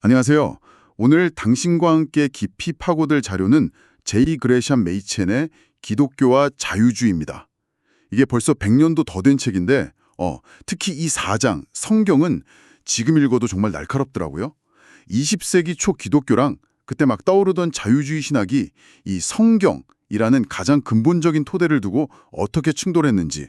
안녕하세요. 오늘 당신과 함께 깊이 파고들 자료는 제이 그레샴 메이첸의 기독교와 자유주의입니다. 이게 벌써 100년도 더 된 책인데 어, 특히 이 4장 성경은 지금 읽어도 정말 날카롭더라고요. 20세기 초 기독교랑 그때 막 떠오르던 자유주의 신학이 이 성경이라는 가장 근본적인 토대를 두고 어떻게 충돌했는지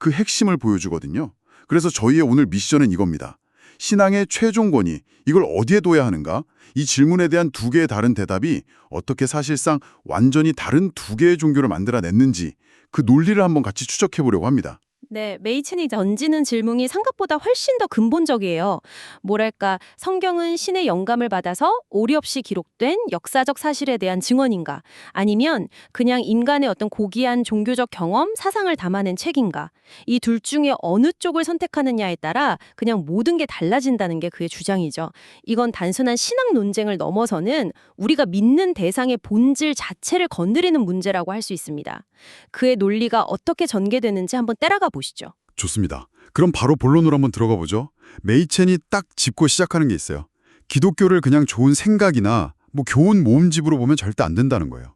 그 핵심을 보여주거든요. 그래서 저희의 오늘 미션은 이겁니다. 신앙의 최종 권위, 이걸 어디에 둬야 하는가? 이 질문에 대한 두 개의 다른 대답이 어떻게 사실상 완전히 다른 두 개의 종교를 만들어냈는지 그 논리를 한번 같이 추적해 보려고 합니다. 네, 메이첸이 던지는 질문이 생각보다 훨씬 더 근본적이에요. 뭐랄까, 성경은 신의 영감을 받아서 오리 없이 기록된 역사적 사실에 대한 증언인가? 아니면 그냥 인간의 어떤 고귀한 종교적 경험, 사상을 담아낸 책인가? 이 둘 중에 어느 쪽을 선택하느냐에 따라 그냥 모든 게 달라진다는 게 그의 주장이죠. 이건 단순한 신학 논쟁을 넘어서는 우리가 믿는 대상의 본질 자체를 건드리는 문제라고 할 수 있습니다. 그의 논리가 어떻게 전개되는지 한번 따라가 보시죠. 좋습니다. 그럼 바로 본론으로 한번 들어가 보죠. 메이첸이 딱 짚고 시작하는 게 있어요. 기독교를 그냥 좋은 생각이나 뭐 교훈 모음집으로 보면 절대 안 된다는 거예요.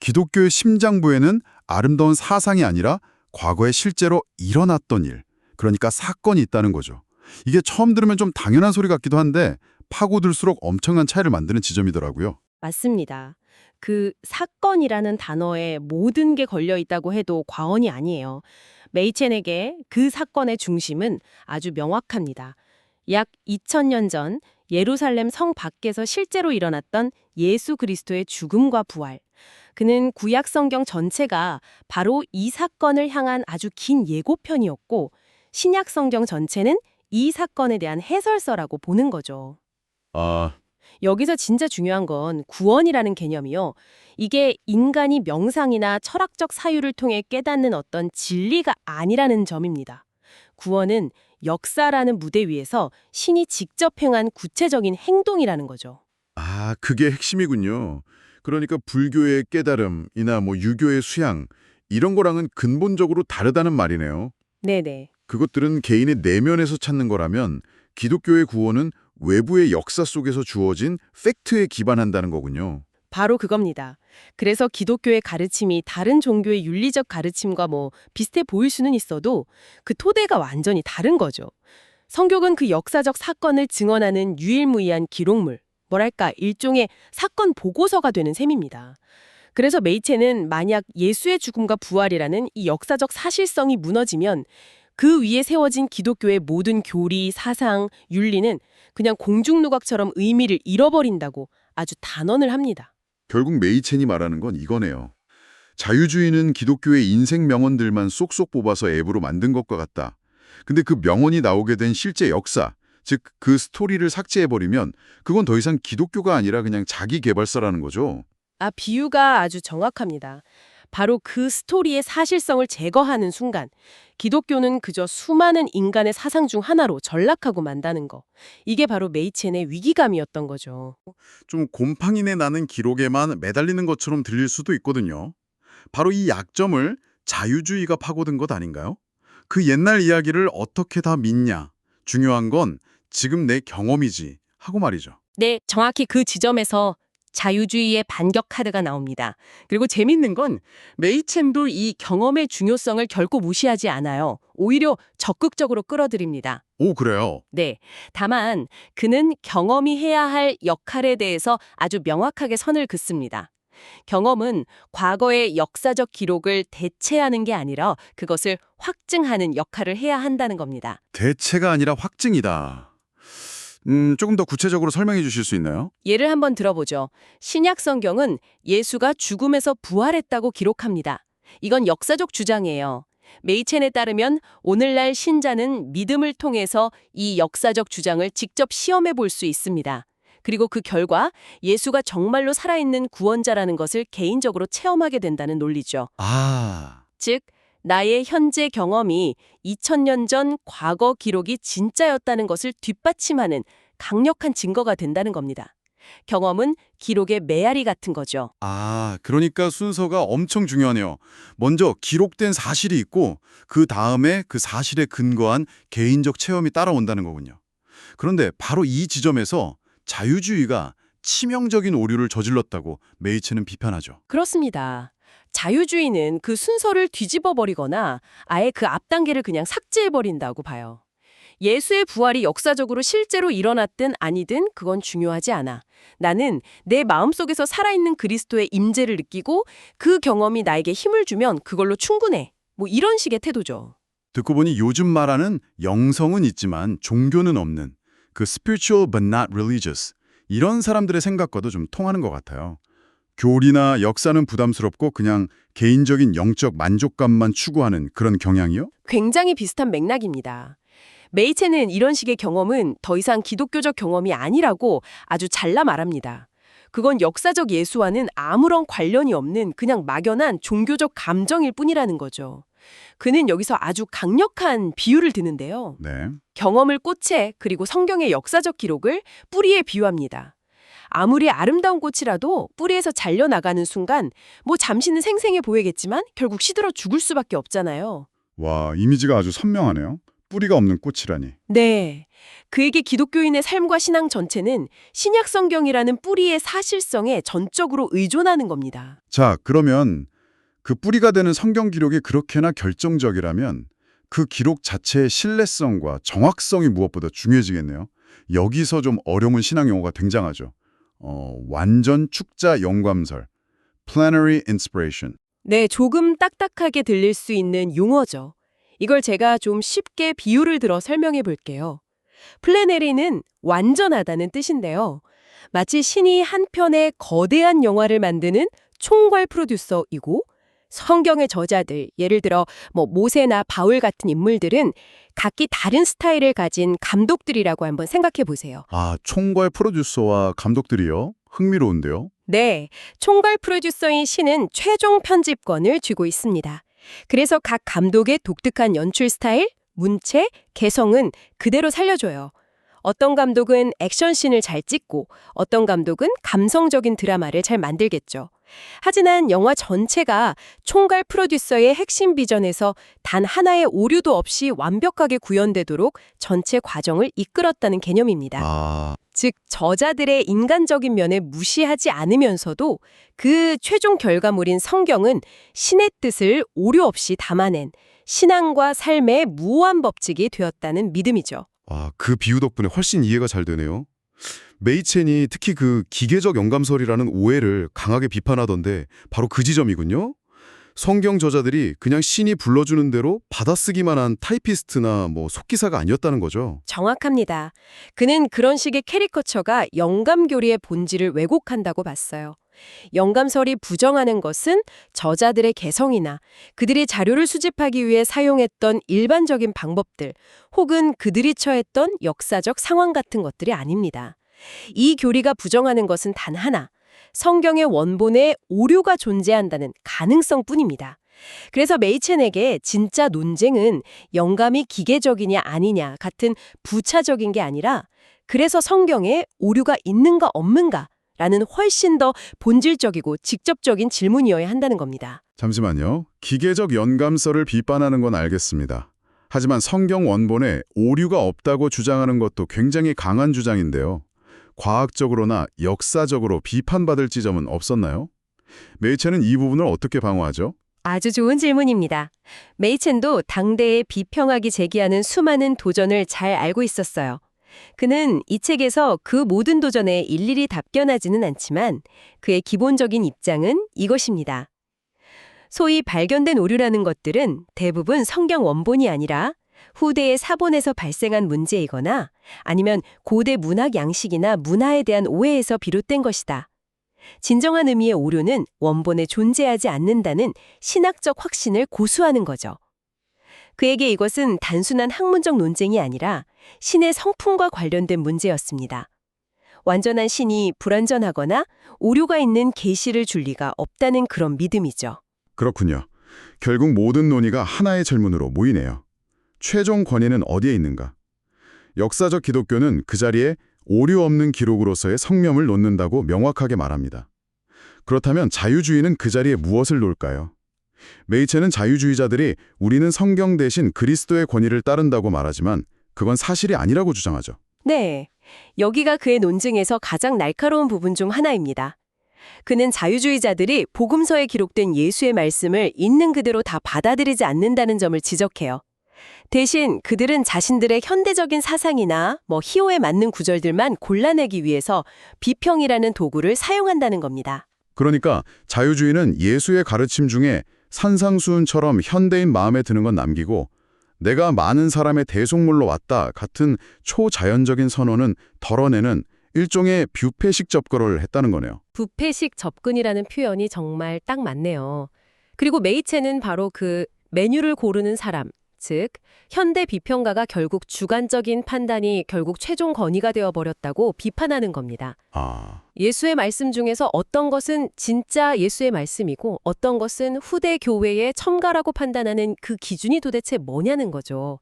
기독교의 심장부에는 아름다운 사상이 아니라 과거에 실제로 일어났던 일, 그러니까 사건이 있다는 거죠. 이게 처음 들으면 좀 당연한 소리 같기도 한데 파고들수록 엄청난 차이를 만드는 지점이더라고요. 맞습니다. 그 사건이라는 단어에 모든 게 걸려 있다고 해도 과언이 아니에요. 메이첸에게 그 사건의 중심은 아주 명확합니다. 약 2000년 전 예루살렘 성 밖에서 실제로 일어났던 예수 그리스도의 죽음과 부활. 그는 구약 성경 전체가 바로 이 사건을 향한 아주 긴 예고편이었고 신약 성경 전체는 이 사건에 대한 해설서라고 보는 거죠. 아, 여기서 진짜 중요한 건 구원이라는 개념이요. 이게 인간이 명상이나 철학적 사유를 통해 깨닫는 어떤 진리가 아니라는 점입니다. 구원은 역사라는 무대 위에서 신이 직접 행한 구체적인 행동이라는 거죠. 아, 그게 핵심이군요. 그러니까 불교의 깨달음이나 뭐 유교의 수양 이런 거랑은 근본적으로 다르다는 말이네요. 네네. 그것들은 개인의 내면에서 찾는 거라면 기독교의 구원은 외부의 역사 속에서 주어진 팩트에 기반한다는 거군요. 바로 그겁니다. 그래서 기독교의 가르침이 다른 종교의 윤리적 가르침과 뭐 비슷해 보일 수는 있어도 그 토대가 완전히 다른 거죠. 성경은 그 역사적 사건을 증언하는 유일무이한 기록물, 뭐랄까 일종의 사건 보고서가 되는 셈입니다. 그래서 메이체는 만약 예수의 죽음과 부활이라는 이 역사적 사실성이 무너지면 그 위에 세워진 기독교의 모든 교리, 사상, 윤리는 그냥 공중누각처럼 의미를 잃어버린다고 아주 단언을 합니다. 결국 메이첸이 말하는 건 이거네요. 자유주의는 기독교의 인생 명언들만 쏙쏙 뽑아서 앱으로 만든 것과 같다. 근데 그 명언이 나오게 된 실제 역사, 즉 그 스토리를 삭제해버리면 그건 더 이상 기독교가 아니라 그냥 자기 개발서라는 거죠. 아, 비유가 아주 정확합니다. 바로 그 스토리의 사실성을 제거하는 순간 기독교는 그저 수많은 인간의 사상 중 하나로 전락하고 만다는 거. 이게 바로 메이첸의 위기감이었던 거죠. 좀 곰팡이내 나는 기록에만 매달리는 것처럼 들릴 수도 있거든요. 바로 이 약점을 자유주의가 파고든 것 아닌가요? 그 옛날 이야기를 어떻게 다 믿냐. 중요한 건 지금 내 경험이지 하고 말이죠. 네, 정확히 그 지점에서 자유주의의 반격 카드가 나옵니다. 그리고 재밌는 건 메이첸도 이 경험의 중요성을 결코 무시하지 않아요. 오히려 적극적으로 끌어들입니다. 오 그래요? 네. 다만 그는 경험이 해야 할 역할에 대해서 아주 명확하게 선을 긋습니다. 경험은 과거의 역사적 기록을 대체하는 게 아니라 그것을 확증하는 역할을 해야 한다는 겁니다. 대체가 아니라 확증이다. 음, 조금 더 구체적으로 설명해 주실 수 있나요? 예를 한번 들어보죠. 신약 성경은 예수가 죽음에서 부활했다고 기록합니다. 이건 역사적 주장이에요. 메이첸에 따르면 오늘날 신자는 믿음을 통해서 이 역사적 주장을 직접 시험해 볼 수 있습니다. 그리고 그 결과 예수가 정말로 살아있는 구원자라는 것을 개인적으로 체험하게 된다는 논리죠. 아, 즉, 나의 현재 경험이 2000년 전 과거 기록이 진짜였다는 것을 뒷받침하는 강력한 증거가 된다는 겁니다. 경험은 기록의 메아리 같은 거죠. 아, 그러니까 순서가 엄청 중요하네요. 먼저 기록된 사실이 있고 그 다음에 그 사실에 근거한 개인적 체험이 따라온다는 거군요. 그런데 바로 이 지점에서 자유주의가 치명적인 오류를 저질렀다고 메이츠는 비판하죠. 그렇습니다. 자유주의는 그 순서를 뒤집어 버리거나 아예 그 앞 단계를 그냥 삭제해 버린다고 봐요. 예수의 부활이 역사적으로 실제로 일어났든 아니든 그건 중요하지 않아. 나는 내 마음속에서 살아있는 그리스도의 임재를 느끼고 그 경험이 나에게 힘을 주면 그걸로 충분해. 뭐 이런 식의 태도죠. 듣고 보니 요즘 말하는 영성은 있지만 종교는 없는 그 spiritual but not religious 이런 사람들의 생각과도 좀 통하는 것 같아요. 교리나 역사는 부담스럽고 그냥 개인적인 영적 만족감만 추구하는 그런 경향이요? 굉장히 비슷한 맥락입니다. 메이체는 이런 식의 경험은 더 이상 기독교적 경험이 아니라고 아주 잘라 말합니다. 그건 역사적 예수와는 아무런 관련이 없는 그냥 막연한 종교적 감정일 뿐이라는 거죠. 그는 여기서 아주 강력한 비유를 드는데요. 네. 경험을 꽃에 그리고 성경의 역사적 기록을 뿌리에 비유합니다. 아무리 아름다운 꽃이라도 뿌리에서 잘려나가는 순간 뭐 잠시는 생생해 보이겠지만 결국 시들어 죽을 수밖에 없잖아요. 와, 이미지가 아주 선명하네요. 뿌리가 없는 꽃이라니. 네. 그에게 기독교인의 삶과 신앙 전체는 신약 성경이라는 뿌리의 사실성에 전적으로 의존하는 겁니다. 자, 그러면 그 뿌리가 되는 성경 기록이 그렇게나 결정적이라면 그 기록 자체의 신뢰성과 정확성이 무엇보다 중요해지겠네요. 여기서 좀 어려운 신앙 용어가 등장하죠. 어, 완전 축자 영감설, plenary inspiration. 네, 조금 딱딱하게 들릴 수 있는 용어죠. 이걸 제가 좀 쉽게 비유를 들어 설명해 볼게요. 플래네리는 완전하다는 뜻인데요. 마치 신이 한 편의 거대한 영화를 만드는 총괄 프로듀서이고 성경의 저자들, 예를 들어 뭐 모세나 바울 같은 인물들은 각기 다른 스타일을 가진 감독들이라고 한번 생각해 보세요. 아, 총괄 프로듀서와 감독들이요? 흥미로운데요? 네, 총괄 프로듀서인 신은 최종 편집권을 쥐고 있습니다. 그래서 각 감독의 독특한 연출 스타일, 문체, 개성은 그대로 살려줘요. 어떤 감독은 액션씬을 잘 찍고 어떤 감독은 감성적인 드라마를 잘 만들겠죠. 하지만 영화 전체가 총괄 프로듀서의 핵심 비전에서 단 하나의 오류도 없이 완벽하게 구현되도록 전체 과정을 이끌었다는 개념입니다. 아, 즉 저자들의 인간적인 면을 무시하지 않으면서도 그 최종 결과물인 성경은 신의 뜻을 오류 없이 담아낸 신앙과 삶의 무한 법칙이 되었다는 믿음이죠. 와, 그 비유 덕분에 훨씬 이해가 잘 되네요. 메이첸이 특히 그 기계적 영감설이라는 오해를 강하게 비판하던데 바로 그 지점이군요. 성경 저자들이 그냥 신이 불러주는 대로 받아쓰기만 한 타이피스트나 뭐 속기사가 아니었다는 거죠. 정확합니다. 그는 그런 식의 캐리커처가 영감 교리의 본질을 왜곡한다고 봤어요. 영감설이 부정하는 것은 저자들의 개성이나 그들이 자료를 수집하기 위해 사용했던 일반적인 방법들 혹은 그들이 처했던 역사적 상황 같은 것들이 아닙니다. 이 교리가 부정하는 것은 단 하나, 성경의 원본에 오류가 존재한다는 가능성 뿐입니다. 그래서 메이첸에게 진짜 논쟁은 영감이 기계적이냐 아니냐 같은 부차적인 게 아니라 그래서 성경에 오류가 있는가 없는가 라는 훨씬 더 본질적이고 직접적인 질문이어야 한다는 겁니다. 잠시만요. 기계적 연감설을 비판하는 건 알겠습니다. 하지만 성경 원본에 오류가 없다고 주장하는 것도 굉장히 강한 주장인데요. 과학적으로나 역사적으로 비판받을 지점은 없었나요? 메이체는 이 부분을 어떻게 방어하죠? 아주 좋은 질문입니다. 메이첸도 당대에 비평하기 제기하는 수많은 도전을 잘 알고 있었어요. 그는 이 책에서 그 모든 도전에 일일이 답변하지는 않지만 그의 기본적인 입장은 이것입니다. 소위 발견된 오류라는 것들은 대부분 성경 원본이 아니라 후대의 사본에서 발생한 문제이거나 아니면 고대 문학 양식이나 문화에 대한 오해에서 비롯된 것이다. 진정한 의미의 오류는 원본에 존재하지 않는다는 신학적 확신을 고수하는 거죠. 그에게 이것은 단순한 학문적 논쟁이 아니라 신의 성품과 관련된 문제였습니다. 완전한 신이 불완전하거나 오류가 있는 계시를 줄 리가 없다는 그런 믿음이죠. 그렇군요. 결국 모든 논의가 하나의 질문으로 모이네요. 최종 권위는 어디에 있는가? 역사적 기독교는 그 자리에 오류 없는 기록으로서의 성명을 놓는다고 명확하게 말합니다. 그렇다면 자유주의는 그 자리에 무엇을 놓을까요? 메이체는 자유주의자들이 우리는 성경 대신 그리스도의 권위를 따른다고 말하지만 그건 사실이 아니라고 주장하죠. 네. 여기가 그의 논증에서 가장 날카로운 부분 중 하나입니다. 그는 자유주의자들이 복음서에 기록된 예수의 말씀을 있는 그대로 다 받아들이지 않는다는 점을 지적해요. 대신 그들은 자신들의 현대적인 사상이나 뭐 희호에 맞는 구절들만 골라내기 위해서 비평이라는 도구를 사용한다는 겁니다. 그러니까 자유주의는 예수의 가르침 중에 산상수훈처럼 현대인 마음에 드는 건 남기고 내가 많은 사람의 대속물로 왔다 같은 초자연적인 선언은 덜어내는 일종의 뷰페식 접근을 했다는 거네요. 부패식 접근이라는 표현이 정말 딱 맞네요. 그리고 메이체는 바로 그 메뉴를 고르는 사람, 즉 현대 비평가가 결국 주관적인 판단이 결국 최종 권위가 되어 버렸다고 비판하는 겁니다. 아, 예수의 말씀 중에서 어떤 것은 진짜 예수의 말씀이고 어떤 것은 후대 교회의 첨가라고 판단하는 그 기준이 도대체 뭐냐는 거죠.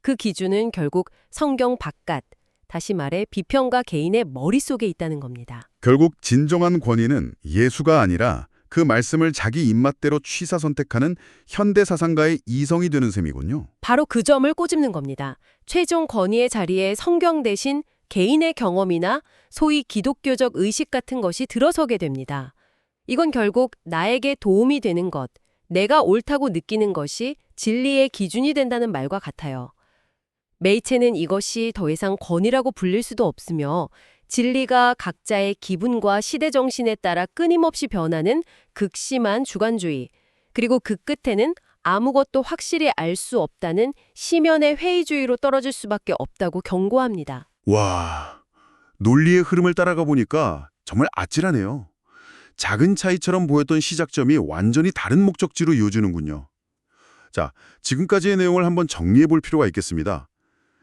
그 기준은 결국 성경 바깥, 다시 말해 비평가 개인의 머릿속에 있다는 겁니다. 결국 진정한 권위는 예수가 아니라 그 말씀을 자기 입맛대로 취사 선택하는 현대 사상가의 이성이 되는 셈이군요. 바로 그 점을 꼬집는 겁니다. 최종 권위의 자리에 성경 대신 개인의 경험이나 소위 기독교적 의식 같은 것이 들어서게 됩니다. 이건 결국 나에게 도움이 되는 것, 내가 옳다고 느끼는 것이 진리의 기준이 된다는 말과 같아요. 메이체는 이것이 더 이상 권위라고 불릴 수도 없으며 진리가 각자의 기분과 시대 정신에 따라 끊임없이 변하는 극심한 주관주의, 그리고 그 끝에는 아무것도 확실히 알 수 없다는 시면의 회의주의로 떨어질 수밖에 없다고 경고합니다. 와, 논리의 흐름을 따라가 보니까 정말 아찔하네요. 작은 차이처럼 보였던 시작점이 완전히 다른 목적지로 이어지는군요. 자, 지금까지의 내용을 한번 정리해 볼 필요가 있겠습니다.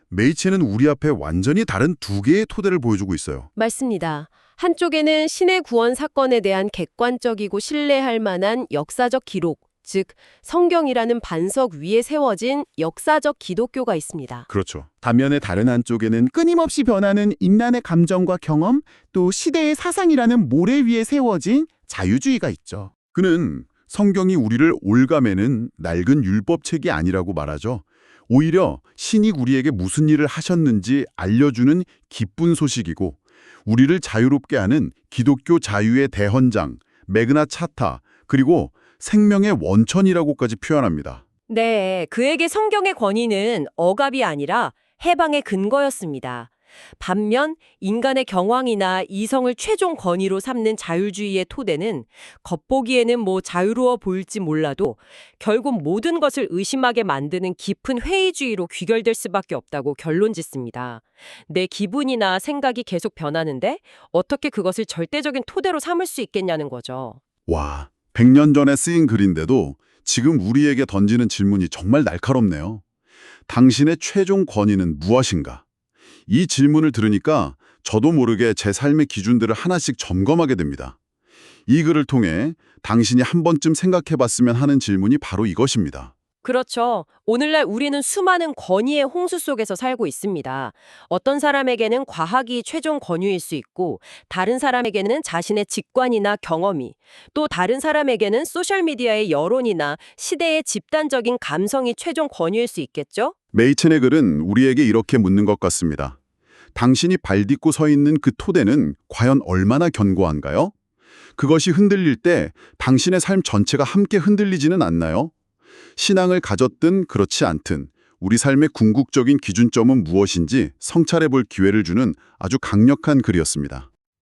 메이체는 우리 앞에 완전히 다른 두 개의 토대를 보여주고 있어요. 맞습니다. 한쪽에는 신의 구원 사건에 대한 객관적이고 신뢰할 만한 역사적 기록, 즉 성경이라는 반석 위에 세워진 역사적 기독교가 있습니다. 그렇죠. 반면에 다른 한쪽에는 끊임없이 변하는 인간의 감정과 경험, 또 시대의 사상이라는 모래 위에 세워진 자유주의가 있죠. 그는 성경이 우리를 올가매는 낡은 율법책이 아니라고 말하죠. 오히려 신이 우리에게 무슨 일을 하셨는지 알려주는 기쁜 소식이고 우리를 자유롭게 하는 기독교 자유의 대헌장, 매그나 차타, 그리고 생명의 원천이라고까지 표현합니다. 네, 그에게 성경의 권위는 억압이 아니라 해방의 근거였습니다. 반면 인간의 경황이나 이성을 최종 권위로 삼는 자유주의의 토대는 겉보기에는 뭐 자유로워 보일지 몰라도 결국 모든 것을 의심하게 만드는 깊은 회의주의로 귀결될 수밖에 없다고 결론 짓습니다. 내 기분이나 생각이 계속 변하는데 어떻게 그것을 절대적인 토대로 삼을 수 있겠냐는 거죠. 와, 100년 전에 쓰인 글인데도 지금 우리에게 던지는 질문이 정말 날카롭네요. 당신의 최종 권위는 무엇인가? 이 질문을 들으니까 저도 모르게 제 삶의 기준들을 하나씩 점검하게 됩니다. 이 글을 통해 당신이 한 번쯤 생각해 봤으면 하는 질문이 바로 이것입니다. 그렇죠. 오늘날 우리는 수많은 권위의 홍수 속에서 살고 있습니다. 어떤 사람에게는 과학이 최종 권위일 수 있고, 다른 사람에게는 자신의 직관이나 경험이, 또 다른 사람에게는 소셜미디어의 여론이나 시대의 집단적인 감성이 최종 권위일 수 있겠죠? 메이첸의 글은 우리에게 이렇게 묻는 것 같습니다. 당신이 발 딛고 서 있는 그 토대는 과연 얼마나 견고한가요? 그것이 흔들릴 때 당신의 삶 전체가 함께 흔들리지는 않나요? 신앙을 가졌든 그렇지 않든 우리 삶의 궁극적인 기준점은 무엇인지 성찰해 볼 기회를 주는 아주 강력한 글이었습니다.